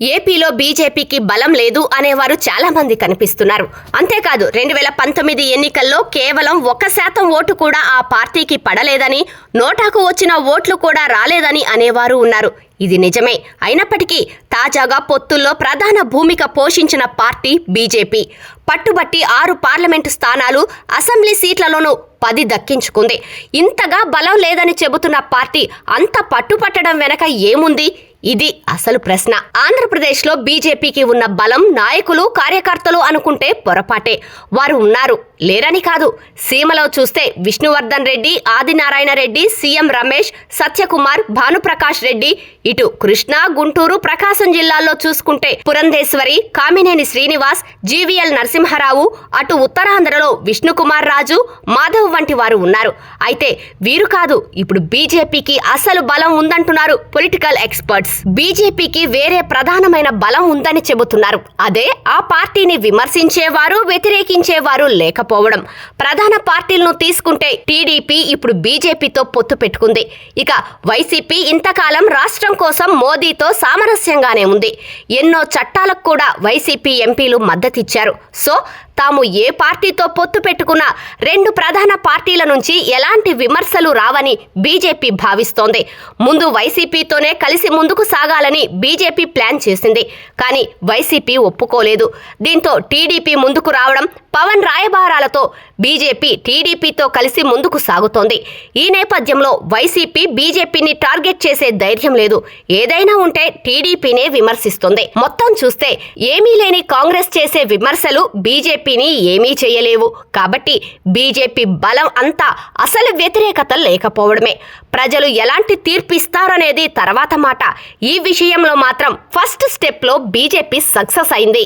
ఏపీలో బీజేపీకి బలం లేదు అనేవారు చాలా మంది కనిపిస్తున్నారు. అంతేకాదు రెండు వేల పంతొమ్మిది ఎన్నికల్లో కేవలం ఒక్క శాతం ఓటు కూడా ఆ పార్టీకి పడలేదని నోటాకు వచ్చిన ఓట్లు కూడా రాలేదని అనేవారు ఉన్నారు. ఇది నిజమే. అయినప్పటికీ తాజాగా పొత్తుల్లో ప్రధాన భూమిక పోషించిన పార్టీ బీజేపీ. పట్టుబట్టి ఆరు పార్లమెంటు స్థానాలు అసెంబ్లీ సీట్లలోనూ పది దక్కించుకుంది. ఇంతగా బలం లేదని చెబుతున్న పార్టీ అంత పట్టుపట్టడం వెనక ఏముంది? ఇది అసలు ప్రశ్న. ఆంధ్రప్రదేశ్లో బీజేపీకి ఉన్న బలం నాయకులు కార్యకర్తలు అనుకుంటే పొరపాటే. వారు ఉన్నారు లేరని కాదు. సీమలో చూస్తే విష్ణువర్ధన్ రెడ్డి ఆదినారాయణ రెడ్డి సీఎం రమేష్ సత్యకుమార్ భానుప్రకాష్ రెడ్డి. ఇటు కృష్ణా గుంటూరు ప్రకాశం జిల్లాల్లో చూసుకుంటే పురంధేశ్వరి కామినేని శ్రీనివాస్ జీవీఎల్ నరసింహారావు అటు ఉత్తరాంధ్రలో విష్ణుకుమార్ రాజు మాధవ్ వంటి వారు ఉన్నారు. అయితే వీరు కాదు ఇప్పుడు బీజేపీకి అసలు బలం ఉందంటున్నారు పొలిటికల్ ఎక్స్పర్ట్స్. బీజేపీకి వేరే ప్రధానమైన బలం ఉందని చెబుతున్నారు. అదే ఆ పార్టీని విమర్శించేవారు వ్యతిరేకించేవారు లేకపోవడం. ప్రధాన పార్టీలను తీసుకుంటే టీడీపీ ఇప్పుడు బీజేపీతో పొత్తు పెట్టుకుంది. ఇక వైసీపీ ఇంతకాలం రాష్ట్రం కోసం మోదీతో సామరస్యంగానే ఉంది. ఎన్నో చట్టాలకు కూడా వైసీపీ ఎంపీలు మద్దతిచ్చారు. సో తాము ఏ పార్టీతో పొత్తు పెట్టుకున్నా రెండు ప్రధాన పార్టీల నుంచి ఎలాంటి విమర్శలు రావని బీజేపీ భావిస్తోంది. ముందు వైసీపీతోనే కలిసి ముందు ముందుకు సాగాలని బీజేపీ ప్లాన్ చేసింది. కానీ వైసీపీ ఒప్పుకోలేదు. దీంతో టీడీపీ ముందుకు రావడం పవన్ రాయబారాలతో బీజేపీ టీడీపీతో కలిసి ముందుకు సాగుతోంది. ఈ నేపథ్యంలో వైసీపీ బీజేపీని టార్గెట్ చేసే ధైర్యం లేదు. ఏదైనా ఉంటే టీడీపీనే విమర్శిస్తుంది. మొత్తం చూస్తే ఏమీ లేని కాంగ్రెస్ చేసే విమర్శలు బీజేపీని ఏమీ చేయలేవు. కాబట్టి బీజేపీ బలం అంతా అసలు వ్యతిరేకత లేకపోవడమే. ప్రజలు ఎలాంటి తీర్పు ఇస్తారనేది తర్వాత మాట. ఈ విషయంలో మాత్రం ఫస్ట్ స్టెప్లో బీజేపీ సక్సెస్ అయింది.